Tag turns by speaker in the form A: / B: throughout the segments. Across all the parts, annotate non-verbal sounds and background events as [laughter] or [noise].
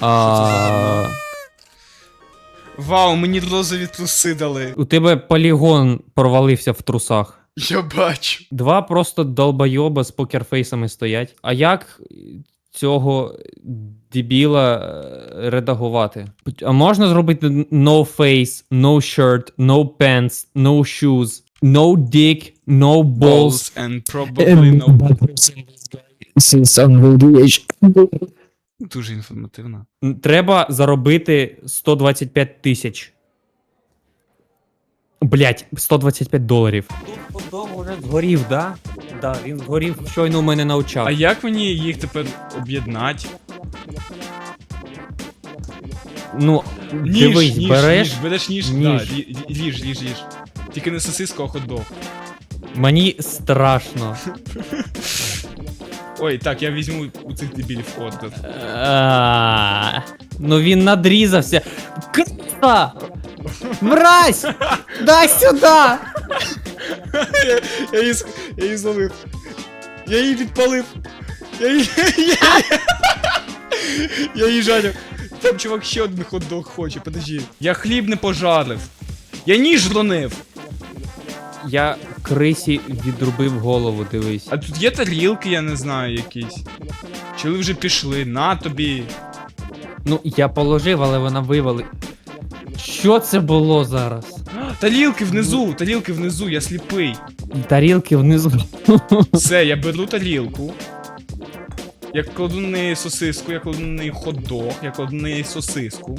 A: А,
B: Вау, мені розові труси дали.
A: у тебе полігон провалився в трусах.
B: Я бачу.
A: Два просто долбойоба з покерфейсами стоять. А як цього дебіла е, редагувати? А можна зробити no face, no shirt, no pants, no shoes, no dick, no balls.
B: Balls and probably no. Дуже інформативно.
A: Треба заробити 125 тисяч. Блять, 125 доларів. Тут подол вже згорів, да? Да, він згорів, щойно у мене навчав.
B: А як мені їх тепер об'єднати?
A: Ну,
B: Ніж,
A: дивись,
B: ніж,
A: береш.
B: ніж, береш ніж,
A: ніж.
B: Да, лі- лі- ліж, ліж, ліж. Тільки не сосиску, а хот-дог.
A: Мені страшно. [laughs]
B: Ой, так, я візьму у цих дебілів ордер.
A: А, Ну він надрізався. Криса! Мразь! Дай сюди!
B: Я її, с- я її зловив. Я її підпалив. Я її. Я її жалю. Там чувак ще один хот-дог хоче, подожди. Я хліб не пожарив. Я ніж ронив.
A: Я крисі відрубив голову, дивись.
B: А тут є тарілки, я не знаю, якісь. Чи ви вже пішли? На тобі.
A: Ну, я положив, але вона вивали. Що це було зараз?
B: Тарілки внизу, тарілки внизу, я сліпий.
A: Тарілки внизу.
B: Все, я беру тарілку. Я кладу на неї сосиску, я кладу на неї хот-дог, я кладу на неї сосиску.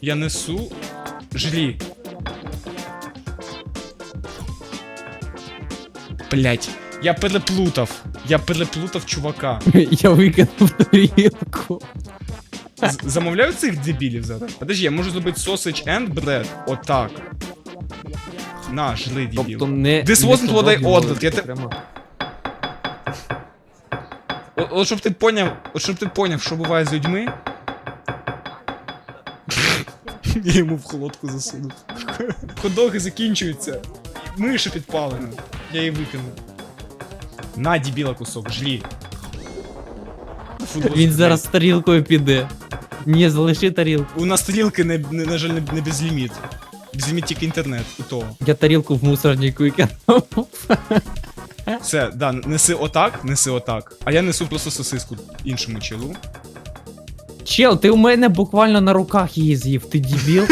B: Я несу жлі. Блять, я переплутав. Я переплутав чувака. [laughs]
A: Я викинув тарілку.
B: Замовляю цих дебілів зараз. Подожди, я можу зробити sausage and bread. Отак. На, жли дебіл.
A: Тобто не.
B: This wasn't what I ordered, я те- от щоб ти поняв, от щоб ти поняв, що буває з людьми. [laughs] Я йому в холодку засунув. [laughs] Ходоги закінчуються. Миша підпалена. Я її викинув. На, дебіла кусок, жлі. Футбол-
A: Він зараз з тарілкою піде. Ні, залиши тарілку.
B: У нас тарілки, не, не, на жаль, не, не безліміт. Безліміт тільки інтернет, і то.
A: Я тарілку в мусорник викинув.
B: Все, да, неси отак, неси отак. А я несу просто сосиску іншому челу.
A: Чел, ти у мене буквально на руках її з'їв, ти дебіл.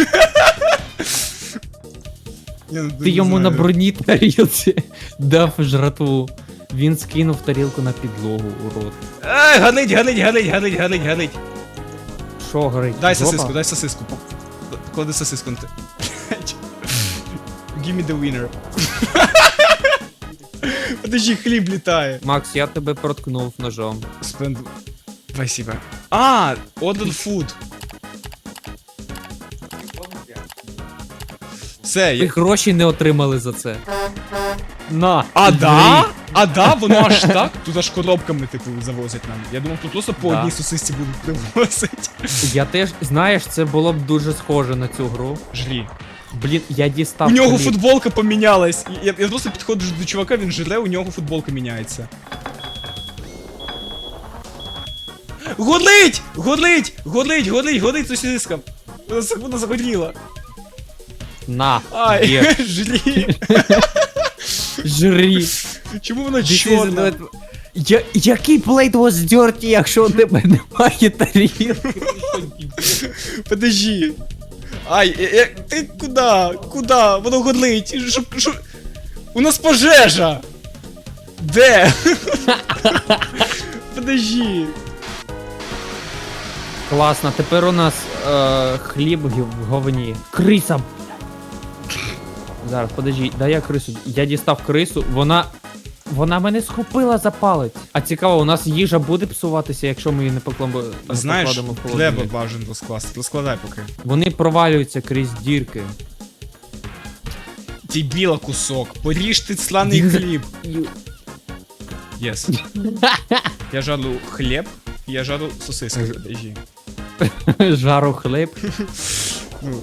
B: Я
A: Ти йому на броні тарілці дав жратву. Він скинув тарілку на підлогу, урод.
B: Ей, ганить, ганить, ганить, ганить, ганить, ганить.
A: Що горить?
B: Дай
A: Жопа?
B: сосиску, дай сосиску. Клади сосиску на те. [laughs] Give me the winner. [laughs] Подожди, хліб літає.
A: Макс, я тебе проткнув ножом.
B: Спенд... Спасибо. А, order food. Все,
A: Ви
B: я...
A: гроші не отримали за це. На.
B: А, да? А, да? Воно аж так? Тут аж коробками, типу, завозять нам. Я думав, тут просто по
A: Да.
B: одній сосисці будуть привозити.
A: Я теж, знаєш, це було б дуже схоже на цю гру.
B: Жлі.
A: Блін, я дістав.
B: У нього
A: хліб.
B: футболка помінялась. І Я, я просто підходжу до чувака, він жре, у нього футболка міняється. Горить! Горить! Горить, горить, горить сосиска. Вона, за- вона загоріла.
A: На.
B: Ай,
A: Є. [laughs]
B: жлі.
A: Жри.
B: Чому вона чорна?
A: Я, який плейт was dirty, якщо у тебе немає тарілки?
B: Подожди. Ай, е, е, ти куди? Куди? Воно горлить. Що, що? У нас пожежа! Де? [laughs] Подожди.
A: Класно, тепер у нас е, хліб в говні. Криса. Зараз, подожди, дай я крису. Я дістав крису, вона. Вона мене схопила за палець. А цікаво, у нас їжа буде псуватися, якщо ми її не покладемо.
B: Знаєш, треба
A: холодильник?
B: бажано розкласти. Розкладай поки.
A: Вони провалюються крізь дірки.
B: Ти біла кусок. Поріж ти сланий хліб. Єс. [laughs] Я [laughs] жару хліб, я жару сосиски.
A: Жару хліб.
B: Ну,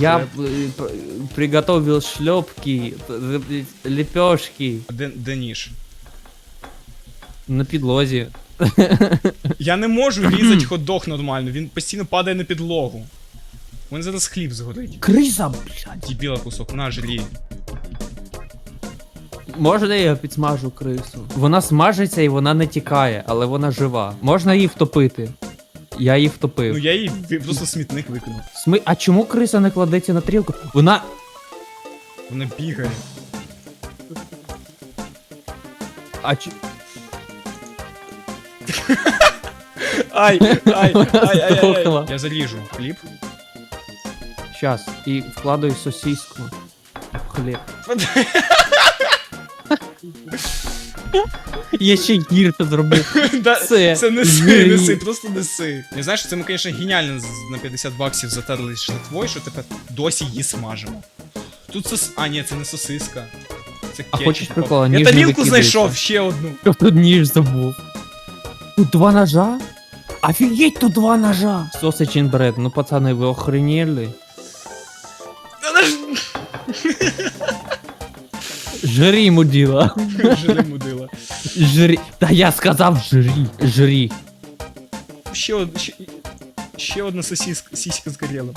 A: Я э, приготовил шлепки, лепешки
B: Де, де ніж?
A: на підлозі. [laughs]
B: Я не можу різати хот-дог нормально, він постійно падає на підлогу. Мене зараз хліб згорить.
A: Криза, блядь.
B: Дібіла кусок, на жрі.
A: Можна я підсмажу крису? Вона смажиться і вона не тікає, але вона жива. Можна її втопити. Я її втопив.
B: Ну я її ви- просто в смітник викинув.
A: Сми... А чому криса не кладеться на трілку? Вона.
B: Вона бігає.
A: А чи... [laughs]
B: Ай, ай, ай, ай, ай,
A: Здохла.
B: ай. Я заріжу хліб.
A: Щас. І вкладаю сосиску. в Хліб. [laughs] Я ще гірше зробив. [laughs]
B: Да,
A: Це
B: це неси,
A: жирі.
B: неси, просто неси. Не знаєш, це ми, звісно, геніально з- на 50 баксів затерли шнатвой, що тепер досі її смажимо. Тут сос. А, ні, це не сосиска. Це
A: А
B: кетчуп.
A: хочеш прикола?
B: Я
A: Ніж не
B: тарілку
A: викидається.
B: знайшов, ще одну.
A: Що тут ніж забув? Тут два ножа? Офігеть, тут два ножа! Sausage and bread. Ну, пацани, ви охренели?
B: Вона ж [laughs]
A: Жрі, муділа.
B: жири мудила.
A: Жрі. Та я сказав жрі. Жрі.
B: Ще, од... ще... ще одна сосиска, сіська згоріла.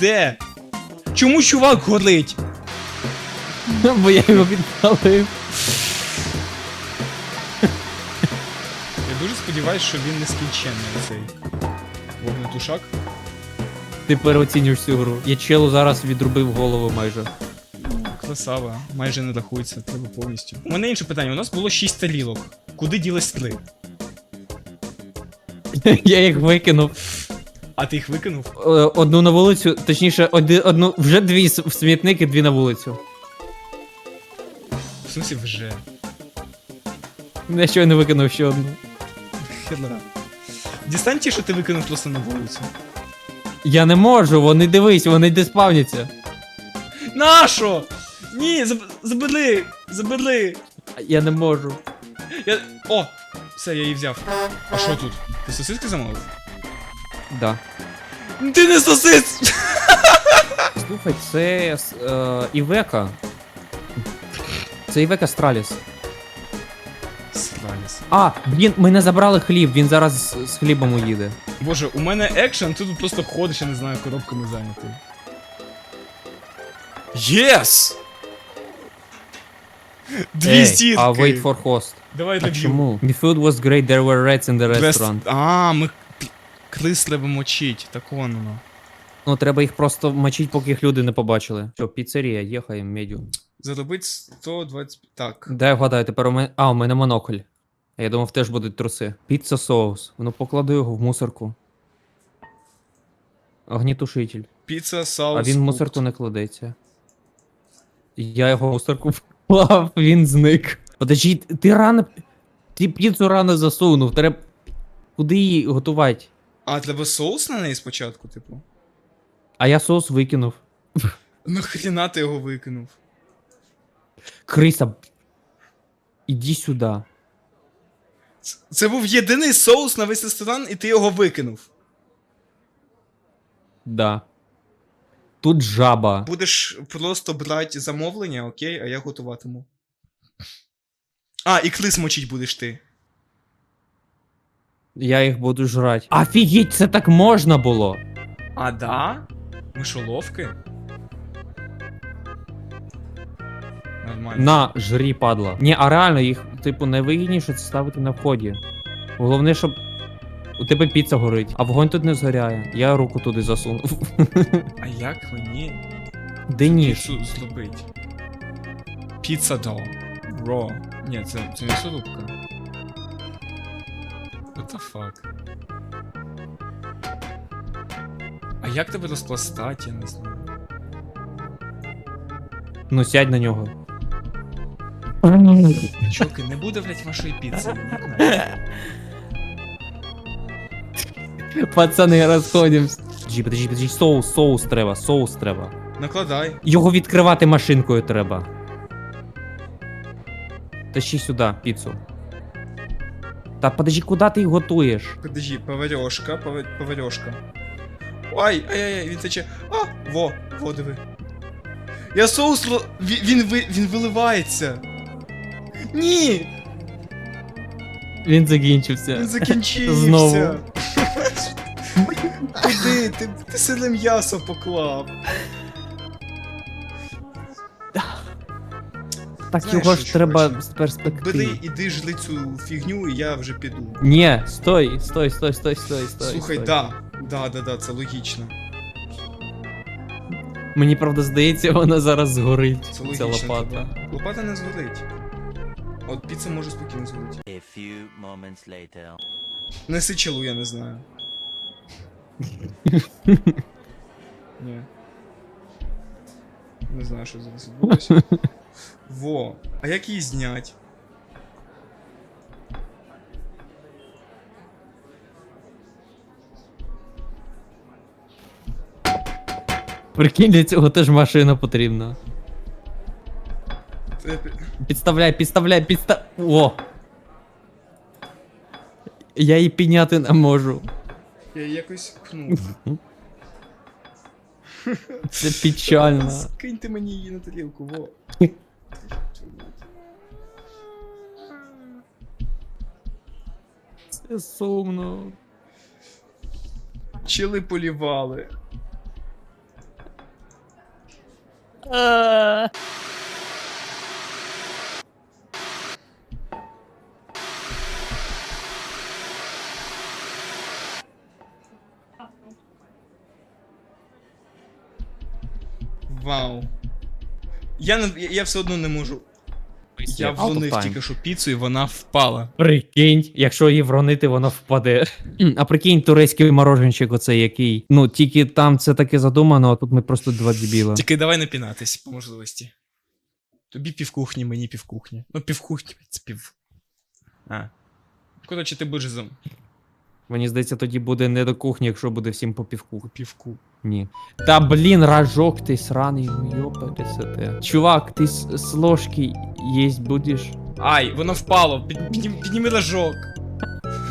B: Де? Чому чувак горить? [laughs]
A: Бо я його відпалив.
B: Я дуже сподіваюся, що він не скінченний цей вогнетушак.
A: Ти переоцінюєш цю гру. Я челу зараз відрубив голову майже.
B: Красава, майже не рахується, треба повністю. У мене інше питання. У нас було 6 тарілок. Куди ділись 3? [laughs]
A: Я їх викинув.
B: А ти їх викинув?
A: Е, Одну на вулицю, точніше, оди- одну, вже дві с- в смітник і дві на вулицю.
B: В смысле вже.
A: Я щойно викинув ще одну.
B: Хедра. Дістань ті, що ти викинув просто на вулицю.
A: Я не можу, вони дивись, вони де спавняться.
B: Ні, заб... забери! Забери!
A: Я не можу.
B: Я... О! Все, я її взяв. А що тут? Ти сосиски замовив?
A: Да.
B: Ти не сосис! [laughs]
A: Слухай, це е, Івека. Це Івека Страліс.
B: Сраліс.
A: А, блін, ми не забрали хліб, він зараз з, з хлібом уїде.
B: Боже, у мене екшен, ти тут просто ходиш, я не знаю, коробками зайнятий. Єс! Дві сітки!
A: А wait for host.
B: Давай доб'ю.
A: чому? The food was great, there were rats in the restaurant.
B: А, ми к- крис мочить, так воно.
A: Ну, треба їх просто мочити, поки їх люди не побачили. Що, піцерія, їхаємо, медю.
B: Заробить 120... Так.
A: Дай вгадаю, тепер у мене. А, у мене монокль. А Я думав, теж будуть труси. Піца соус. Ну покладу його в мусорку. Огнітушитель.
B: Піца, саус.
A: А він в мусорку не кладеться. Я його в мусорку вклав, він зник. Подожди, ти рано. Ти піцу рано засунув. Треба. Куди її готувати?
B: А, треба соус на неї спочатку, типу.
A: А я соус викинув.
B: Нахріна ти його викинув?
A: Криса. Іди сюди.
B: Ц- Це був єдиний соус на весь ресторан, і ти його викинув.
A: Да. Тут жаба.
B: Будеш просто брати замовлення, окей, а я готуватиму. А, і клис мочить будеш ти.
A: Я їх буду жрати. Офігеть, це так можна було.
B: А, да? Мишоловки? Нормально.
A: На, жрі, падла. Ні, а реально їх, типу, найвигідніше це ставити на вході. Головне, щоб у тебе піца горить, а вогонь тут не згоряє. Я руку туди засунув. [laughs]
B: А як мені
A: Де ніж?
B: піцу зробити? Піца до. Ро. Ні, це, це м'ясорубка. What the fuck? А як тебе розпластати, я не знаю.
A: Ну сядь на нього.
B: Чоки, не буде, блять, вашої піци. [laughs]
A: Пацани, розходимось. Подожди, подожди, подожди, соус, соус треба, соус треба.
B: Накладай.
A: Його відкривати машинкою треба. Тащи сюди піцу. Та подожди, куди ти їх готуєш?
B: Подожди, поварьошка, повар- поварьошка. Ай, ай, ай, ай, він тече. А, во, во, диви. Я соус ро- Він, він, ви- він виливається. Ні!
A: Він закінчився.
B: Він закінчився.
A: Знову.
B: Куди? Ти, ти сильне м'ясо поклав.
A: Так
B: Знаєш
A: його
B: що,
A: ж треба
B: чуваче?
A: з перспективи.
B: Бери, іди жли цю фігню, і я вже піду.
A: Ні, стой, стой, стой, стой, стой, стой.
B: Слухай,
A: стой.
B: да. Да, да, да, це логічно.
A: Мені правда здається, вона зараз згорить.
B: Це
A: Ця
B: логічно.
A: лопата.
B: типа. Лопата не згорить. От піца може спокійно згоріти.
C: A few moments later.
B: Неси челу, я не знаю. [laughs] Ні. Не знаю, що зараз відбулося. Во. А як її знять?
A: Прикинь, для цього теж машина потрібна. Підставляй, підставляй, підстав. О! Я її підняти не можу.
B: Я її якось пхнув. [laughs]
A: Це печально.
B: Скиньте мені її на тарілку, во.
A: Це сумно.
B: Чили полівали. Вау. Я, не, я, я все одно не можу. Я
A: Out of
B: влонив
A: time.
B: тільки що піцу і вона впала.
A: Прикинь, якщо її вронити, вона впаде. А прикинь, турецький мороженчик, оцей який. Ну, тільки там це таке задумано, а тут ми просто два дебіла.
B: Тільки давай не пінатись по можливості. Тобі півкухні, мені півкухні. Ну, півкухні, це пів. А. Коротше, ти будеш зам.
A: Мені здається, тоді буде не до кухні, якщо буде всім по півку.
B: Півку.
A: Ні. Та блін, рожок ти сраний, йопа Чувак, ти з, з ложки їсть будеш?
B: Ай, воно впало. Під, піднім, підніми ложок.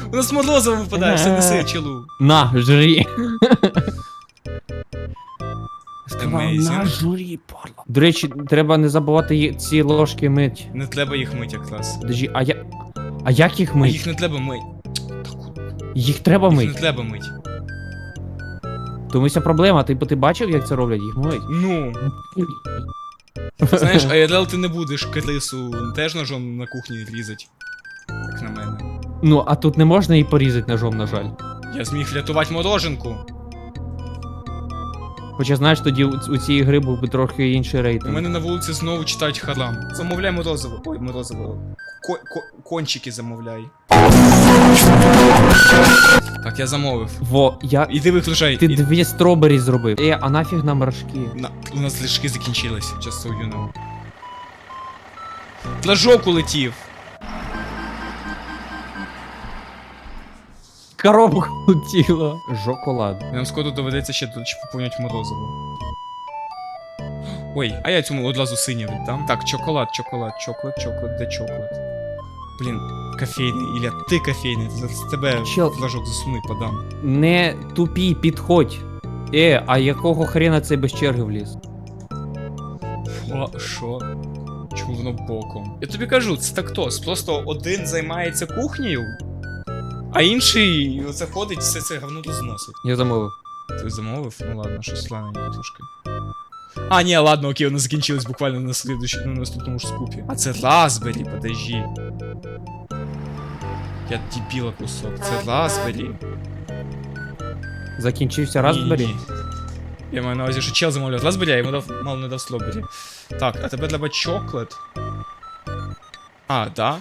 B: Воно з морозом випадає, все неси челу.
A: На. Сказав,
B: Amazing.
A: на, жрі, падла. До речі, треба не забувати ї- ці ложки мить.
B: Не треба їх мить якраз.
A: Подожди, а я. А як їх
B: А
A: мить?
B: їх не треба мить.
A: Їх треба
B: Їх
A: мить.
B: не треба мить.
A: Тому ця проблема, ти, ти бачив, як це роблять? Їх мить.
B: Ну. Знаєш, а АРЛ ти не будеш крису теж ножом на кухні різать. Як на мене.
A: Ну, а тут не можна її порізати ножом, на жаль.
B: Я зміг врятувати мороженку.
A: Хоча, знаєш, тоді у, у цієї гри був би трохи інший
B: У
A: рейтинг.
B: мене на вулиці знову читають харам. Замовляй морозиво. Ой, морозиво. Ко- ко- кончики замовляй. Так, я замовив.
A: Во, я.
B: Іди виключай.
A: Ти
B: І-
A: дві стробері зробив. Е, а нафіг нам рожки?
B: На, у нас ліжки закінчились. Just so you know. Флажок улетів.
A: Коробка летіла. Жоколад.
B: Нам скоро доведеться ще тут поповнять морозиво. Ой, а я цьому одразу синє віддам. Так, чоколад, чоколад, чоколад, чоколад, де чоколад? Блін, кофейний, Ілля, ти кофейний, зараз тебе
A: Чел.
B: флажок засуну і подам.
A: Не тупі, підходь. Е, а якого хрена цей без черги вліз?
B: О, що? Чому воно боком? Я тобі кажу, це тактос. Просто один займається кухнею, а інший оце ходить, все це говно розносить.
A: Я замовив.
B: Ти замовив? Ну ладно, щось сланеньке трошки. А, ні, ладно, окей, воно закінчилось буквально на слідуючі, на наступному ж скупі. А це Raspberry, подожди. Я дебіла кусок. Це Raspberry.
A: Закінчився Raspberry.
B: Я маю на увазі, що чел замовляв Raspberry, а йому дав, мало не дав Strawberry. Так, а тебе треба чоклет. А, да?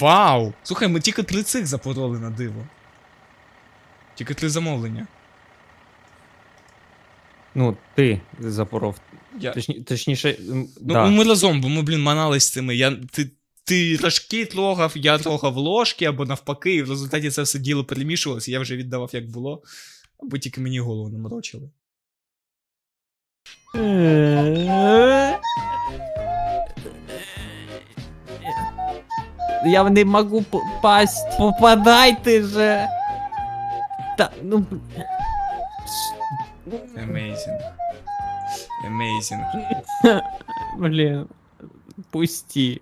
B: Вау! Слухай, ми тільки три цих запороли на диво. Тільки три замовлення.
A: Ну, ти запоров.
B: Я...
A: Точні, точніше,
B: Ну,
A: да.
B: ми разом, бо ми, блін, манались з цими. Я, ти, ти рожки трогав, я трогав ложки або навпаки, і в результаті це все діло перемішувалося, я вже віддавав як було, аби тільки мені голову не морочили.
A: Я не можу попасть. Попадайте же. Та, ну.
B: Amazing. Amazing. [laughs]
A: Блін. Пусті.